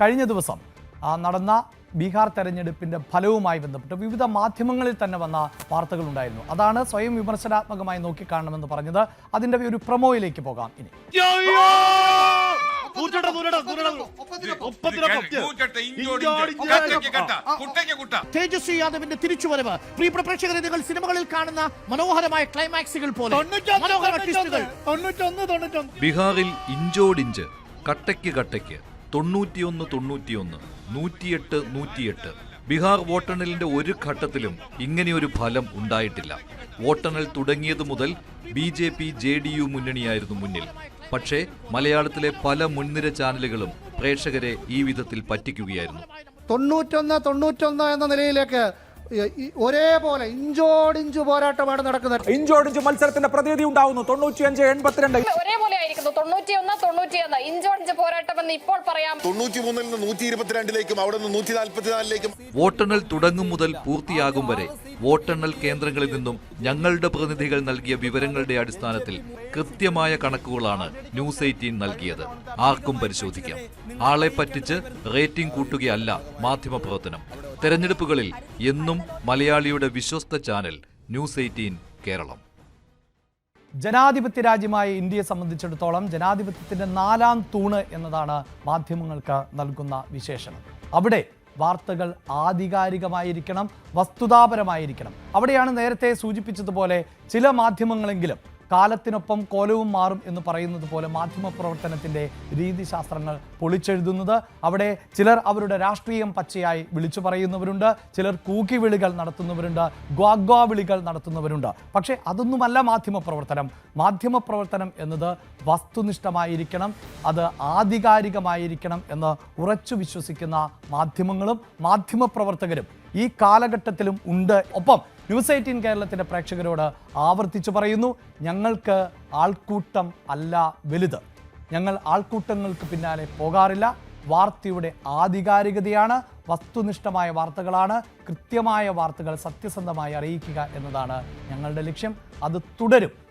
കഴിഞ്ഞ ദിവസം നടന്ന ബീഹാർ തെരഞ്ഞെടുപ്പിന്റെ ഫലവുമായി ബന്ധപ്പെട്ട് വിവിധ മാധ്യമങ്ങളിൽ തന്നെ വന്ന വാർത്തകളുണ്ടായിരുന്നു. അതാണ് സ്വയം വിമർശനാത്മകമായി നോക്കിക്കാണണമെന്ന് പറഞ്ഞത്. അതിന്റെ ഒരു പ്രൊമോയിലേക്ക് പോകാം ഇനി. തേജസ്വി യാദവിന്റെ തിരിച്ചുവരവ്. പ്രിയ പ്രേക്ഷകരെ നിങ്ങൾ സിനിമകളിൽ കാണുന്ന മനോഹരമായ ക്ലൈമാക്സുകൾ പോലെ. ബീഹാറിൽ ഇഞ്ചോടിഞ്ച് കട്ടയ്ക്ക് കട്ടയ്ക്ക്. തൊണ്ണൂറ്റിയൊന്ന് തൊണ്ണൂറ്റിയൊന്ന് നൂറ്റിയെട്ട് നൂറ്റിയെട്ട്. ബീഹാർ വോട്ടെണ്ണലിന്റെ ഒരു ഘട്ടത്തിലും ഇങ്ങനെയൊരു ഫലം ഉണ്ടായിട്ടില്ല. വോട്ടെണ്ണൽ തുടങ്ങിയതു മുതൽ B J P J D U മുന്നണിയായിരുന്നു മുന്നിൽ. പക്ഷേ മലയാളത്തിലെ പല മുൻനിര ചാനലുകളും പ്രേക്ഷകരെ ഈ വിധത്തിൽ പറ്റിക്കുകയായിരുന്നു. തൊണ്ണൂറ്റൊന്ന് തൊണ്ണൂറ്റൊന്ന് എന്ന നിലയിലേക്ക് ഒരേപോലെ ഇഞ്ചോടിഞ്ചു പോരാട്ടമാണ് നടക്കുന്നത്. ഇഞ്ചോടിഞ്ചു മത്സരത്തിന്റെ പ്രതിനിധി ഉണ്ടാവുന്നു. തൊണ്ണൂറ്റിയഞ്ച് എൺപത്തിരണ്ട്. ഒരേപോലെ തൊണ്ണൂറ്റിയൊന്ന് തൊണ്ണൂറ്റിയൊന്ന്. ഇഞ്ചോടിഞ്ച് പോരാട്ടമെന്ന് ഇപ്പോൾ പറയാം. തൊണ്ണൂറ്റി മൂന്നിൽ നിന്ന് നൂറ്റി ഇരുപത്തിരണ്ടിലേക്കും അവിടെ നിന്ന് നൂറ്റി നാൽപ്പത്തിനാലിലേക്കും വോട്ടെണ്ണൽ തുടങ്ങും മുതൽ പൂർത്തിയാകും വരെ വോട്ടെണ്ണൽ കേന്ദ്രങ്ങളിൽ നിന്നും ഞങ്ങളുടെ പ്രതിനിധികൾ നൽകിയ വിവരങ്ങളുടെ അടിസ്ഥാനത്തിൽ കൃത്യമായ കണക്കുകളാണ് ന്യൂസ് എയ്റ്റീൻ നൽകിയത്. ആർക്കും പരിശോധിക്കാം. ആളെ പറ്റിച്ച് റേറ്റിംഗ് കൂട്ടുകയല്ല മാധ്യമപ്രവർത്തനം. തെരഞ്ഞെടുപ്പുകളിൽ എന്നും മലയാളിയുടെ വിശ്വസ്ത ചാനൽ ന്യൂസ് എയ്റ്റീൻ കേരളം. ജനാധിപത്യ രാജ്യമായ ഇന്ത്യയെ സംബന്ധിച്ചിടത്തോളം ജനാധിപത്യത്തിന്റെ നാലാം തൂണ് എന്നതാണ് മാധ്യമങ്ങൾക്ക് നൽകുന്ന വിശേഷണം. അവിടെ വാർത്തകൾ ആധികാരികമായിരിക്കണം വസ്തുതാപരമായിരിക്കണം. അവിടെയാണ് നേരത്തെ സൂചിപ്പിച്ചതുപോലെ ചില മാധ്യമങ്ങളെങ്കിലും കാലത്തിനൊപ്പം കോലവും മാറും എന്ന് പറയുന്നത് പോലെ മാധ്യമപ്രവർത്തനത്തിന്റെ രീതിശാസ്ത്രങ്ങൾ പൊളിച്ചെഴുതുന്നത്. അവിടെ ചിലർ അവരുടെ രാഷ്ട്രീയം പച്ചയായി വിളിച്ചു പറയുന്നവരുണ്ട്. ചിലർ കൂക്കി വിളികൾ നടത്തുന്നവരുണ്ട്. ഗ്വാഗ്വാ വിളികൾ നടത്തുന്നവരുണ്ട്. പക്ഷേ അതൊന്നുമല്ല മാധ്യമപ്രവർത്തനം മാധ്യമപ്രവർത്തനം എന്നത് വസ്തുനിഷ്ഠമായിരിക്കണം അത് ആധികാരികമായിരിക്കണം എന്ന് ഉറച്ചു വിശ്വസിക്കുന്ന മാധ്യമങ്ങളും മാധ്യമപ്രവർത്തകരും ഈ കാലഘട്ടത്തിലും ഉണ്ട്. ഒപ്പം ന്യൂസ് എയ്റ്റീൻ കേരളത്തിന്റെ പ്രേക്ഷകരോട് ആവർത്തിച്ചു പറയുന്നു ഞങ്ങൾക്ക് ആൾക്കൂട്ടം അല്ല വലുത്. ഞങ്ങൾ ആൾക്കൂട്ടങ്ങൾക്ക് പിന്നാലെ പോകാറില്ല. വാർത്തയുടെ ആധികാരികതയാണ് വസ്തുനിഷ്ഠമായ വാർത്തകളാണ് കൃത്യമായ വാർത്തകൾ സത്യസന്ധമായി അറിയിക്കുക എന്നതാണ് ഞങ്ങളുടെ ലക്ഷ്യം. അത് തുടരും.